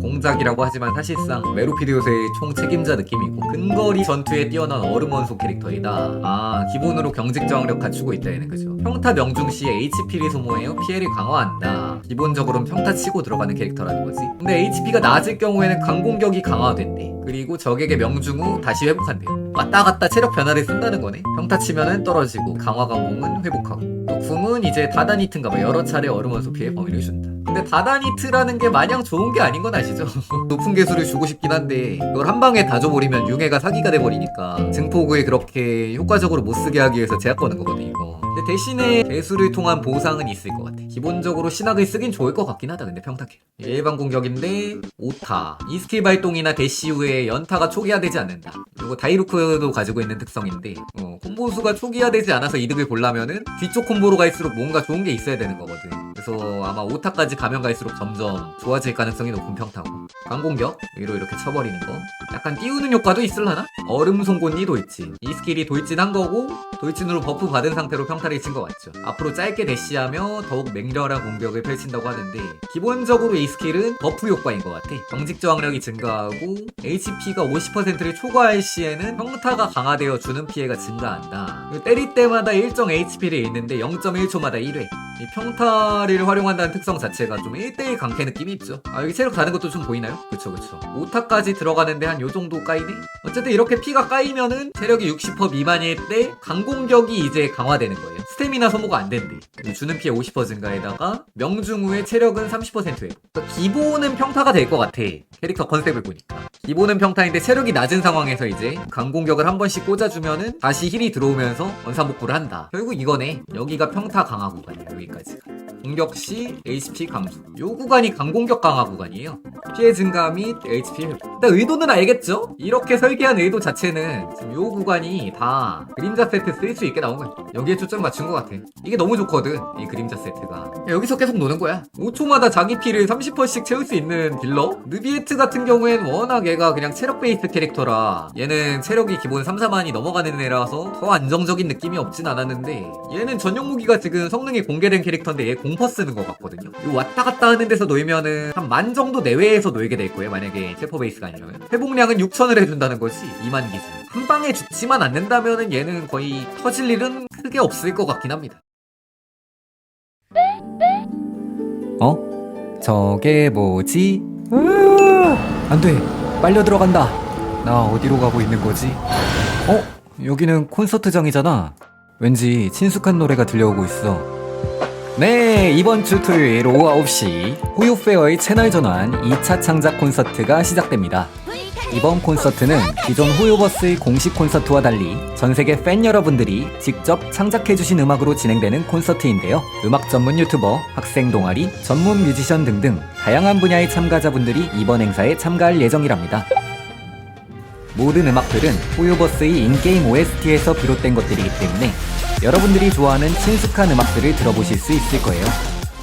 공작이라고 하지만 사실상 메로피드 요새의 총 책임자 느낌이고 근거리 전투에 뛰어난 얼음 원소 캐릭터이다. 아 기본으로 경직 저항력 갖추고 있다 얘는 그죠. 평타 명중 시에 HP를 소모해요 피해를 강화한다. 기본적으로는 평타 치고 들어가는 캐릭터라는 거지. 근데 HP가 낮을 경우에는 강공격이 강화된대. 그리고 적에게 명중 후 다시 회복한대요. 왔다 갔다 체력 변화를 쓴다는 거네. 평타 치면은 떨어지고 강화 강공은 회복하고. 또 궁은 이제 다다니트인가 봐 여러 차례 얼음 원소 피해 범위를 준다. 근데 다다니트라는 게 마냥 좋은 게 아닌 건 아시죠? 높은 개수를 주고 싶긴 한데 이걸 한 방에 다 줘버리면 융해가 사기가 돼버리니까 증폭을 그렇게 효과적으로 못 쓰게 하기 위해서 제약 거는 거거든 이거. 근데 대신에 개수를 통한 보상은 있을 것 같아. 기본적으로 신학을 쓰긴 좋을 것 같긴 하다. 근데 평타캐. 일반 공격인데 오타. 이 스킬 발동이나 대시 후에 연타가 초기화되지 않는다. 그리고 다이루크도 가지고 있는 특성인데 어, 콤보수가 초기화되지 않아서 이득을 보려면은 뒤쪽 콤보로 갈수록 뭔가 좋은 게 있어야 되는 거거든. 그래서 아마 오타까지 가면 갈수록 점점 좋아질 가능성이 높은 평타고. 강공격 위로 이렇게 쳐버리는 거. 약간 띄우는 효과도 있을라나? 얼음 송곳니 돌진. 이 스킬이 돌진한 거고 돌진으로 버프 받은 상태로 평타를 친것 같죠. 앞으로 짧게 대시하며 더욱 맹렬한 공격을 펼친다고 하는데 기본적으로 이 스킬은 버프 효과인 것 같아. 경직 저항력이 증가하고 HP가 50%를 초과할 시에는 평타가 강화되어 주는 피해가 증가한다. 때릴 때마다 일정 HP를 잃는데 0.1초마다 1회. 이 평타를 활용한다는 특성 자체가 좀 1대1 강캐 느낌이 있죠. 아 여기 체력 다는 것도 좀 보이나요? 그쵸 그쵸. 5타까지 들어가는데 한 요 정도 까이네? 어쨌든 이렇게 피가 까이면은 체력이 60% 미만일 때 강공격이 이제 강화되는 거예요. 스태미나 소모가 안 된대. 주는 피해 50% 증가에다가 명중 후에 체력은 30%예요. 그러니까 기본은 평타가 될 것 같아. 캐릭터 컨셉을 보니까. 기본은 평타인데 체력이 낮은 상황에서 이제 강공격을 한 번씩 꽂아주면은 다시 힐이 들어오면서 원상복구를 한다. 결국 이거네. 여기가 평타 강화 구간이야. 여기까지가. 공격 시 HP 감소. 요 구간이 강공격 강화 구간이에요. 피해 증가 및 HP 회복. 일단 의도는 알겠죠? 이렇게 설계한 의도 자체는 지금 요 구간이 다 그림자 세트 쓸 수 있게 나온 거야. 여기에 초점 맞춘 것 같아. 이게 너무 좋거든. 이 그림자 세트가. 여기서 계속 노는 거야. 5초마다 자기 피를 30%씩 채울 수 있는 딜러? 느비에트 같은 경우엔 워낙 얘가 그냥 체력 베이스 캐릭터라 얘는 체력이 기본 3, 4만이 넘어가는 애라서 더 안정적인 느낌이 없진 않았는데 얘는 전용 무기가 지금 성능이 공개된 캐릭터인데 얘 공퍼 쓰는 것 같거든요. 이 왔다 갔다 하는 데서 놓이면은 한 만 정도 내외에 서 놓이게 될 거예요. 만약에 체포 베이스가 아니라면. 회복량은 6천을 해준다는 거지. 2만 기준. 한 방에 죽지만 않는다면은 얘는 거의 터질 일은 크게 없을 것 같긴 합니다. 어? 저게 뭐지? 안 돼. 빨려 들어간다. 나 어디로 가고 있는 거지? 어? 여기는 콘서트장이잖아. 왠지 친숙한 노래가 들려오고 있어. 네, 이번 주 토요일 오후 9시 호요페어의 채널 전환 2차 창작 콘서트가 시작됩니다. 이번 콘서트는 기존 호요버스의 공식 콘서트와 달리 전 세계 팬 여러분들이 직접 창작해주신 음악으로 진행되는 콘서트인데요. 음악 전문 유튜버, 학생 동아리, 전문 뮤지션 등등 다양한 분야의 참가자분들이 이번 행사에 참가할 예정이랍니다. 모든 음악들은 호요버스의 인게임 OST에서 비롯된 것들이기 때문에 여러분들이 좋아하는 친숙한 음악들을 들어보실 수 있을 거예요.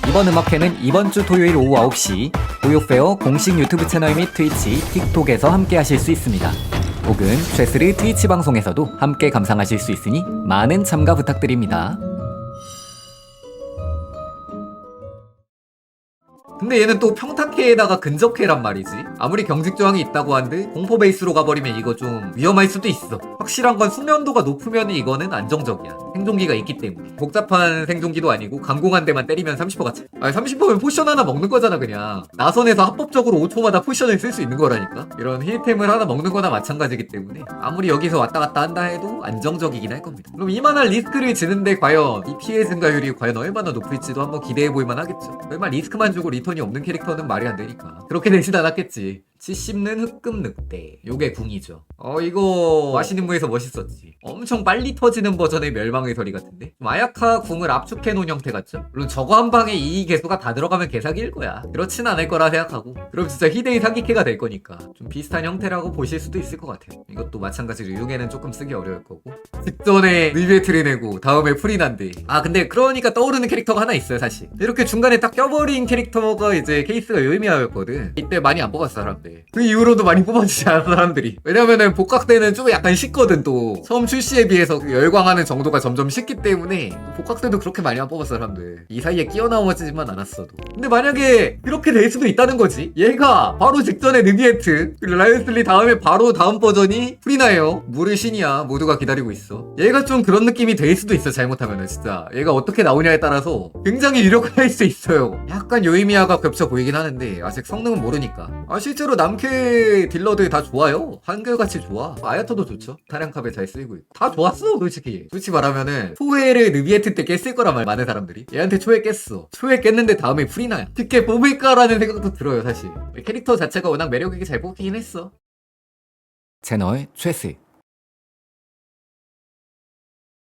이번 음악회는 이번 주 토요일 오후 9시 호요페어 공식 유튜브 채널 및 트위치, 틱톡에서 함께 하실 수 있습니다. 혹은 최스르 트위치 방송에서도 함께 감상하실 수 있으니 많은 참가 부탁드립니다. 근데 얘는 또 평타캐에다가 근접캐란 말이지. 아무리 경직 저항이 있다고 한들 공포 베이스로 가버리면 이거 좀 위험할 수도 있어. 확실한 건 숙련도가 높으면 이거는 안정적이야. 생존기가 있기 때문에. 복잡한 생존기도 아니고 강공한 데만 때리면 30%가 차. 아니 30%면 포션 하나 먹는 거잖아 그냥. 나선에서 합법적으로 5초마다 포션을 쓸 수 있는 거라니까. 이런 힐템을 하나 먹는 거나 마찬가지기 때문에 아무리 여기서 왔다 갔다 한다 해도 안정적이긴 할 겁니다. 그럼 이만한 리스크를 지는데 과연 이 피해 증가율이 과연 얼마나 높을지도 한번 기대해 볼만 하겠죠. 얼마 리스크만 주고 리 턴이 없는 캐릭터는 말이 안 되니까. 그렇게 되진 않았겠지. 70는 흑금 늑대. 요게 궁이죠. 어, 이거 마시는 무에서 멋있었지. 엄청 빨리 터지는 버전의 멸망의 소리 같은데? 마야카 궁을 압축해 놓은 형태 같죠? 물론 저거 한 방에 이 개수가 다 들어가면 개사기일 거야. 그렇진 않을 거라 생각하고. 그럼 진짜 히데이 사기캐가 될 거니까. 좀 비슷한 형태라고 보실 수도 있을 것 같아요. 이것도 마찬가지로 유용에는 조금 쓰기 어려울 거고. 직전에 리베트를 내고 다음에 프리난데. 아, 근데 그러니까 떠오르는 캐릭터가 하나 있어요, 사실. 이렇게 중간에 딱 껴버린 캐릭터가 이제 케이스가 요이미아였거든. 이때 많이 안 뽑았어, 사람들. 돼. 그 이후로도 많이 뽑아주지 않아 사람들이. 왜냐면은 복각 때는 좀 약간 식거든 또. 처음 출시에 비해서 그 열광하는 정도가 점점 식기 때문에 복각 때도 그렇게 많이 안 뽑았어 사람들. 이 사이에 끼어 나오지만 않았어도. 근데 만약에 이렇게 될 수도 있다는 거지. 얘가 바로 직전에 느비에트 그리고 라이언슬리 다음에 바로 다음 버전이 프리나예요. 물의 신이야. 모두가 기다리고 있어. 얘가 좀 그런 느낌이 될 수도 있어 잘못하면은 진짜. 얘가 어떻게 나오냐에 따라서 굉장히 유력할 수 있어요. 약간 요이미아가 겹쳐 보이긴 하는데 아직 성능은 모르니까. 아 실제로 남캐 딜러들 다 좋아요. 한결같이 좋아. 아야토도 좋죠. 타량캅에 잘 쓰이고 있고. 다 좋았어 솔직히. 솔직히 말하면은 초회를 느비에트 때 깼을 거란 말 많은 사람들이. 얘한테 초회 깼어. 초회 깼는데 다음에 프리나야. 특게 뽑을까라는 생각도 들어요 사실. 캐릭터 자체가 워낙 매력있게 잘 뽑히긴 했어. 채널 최스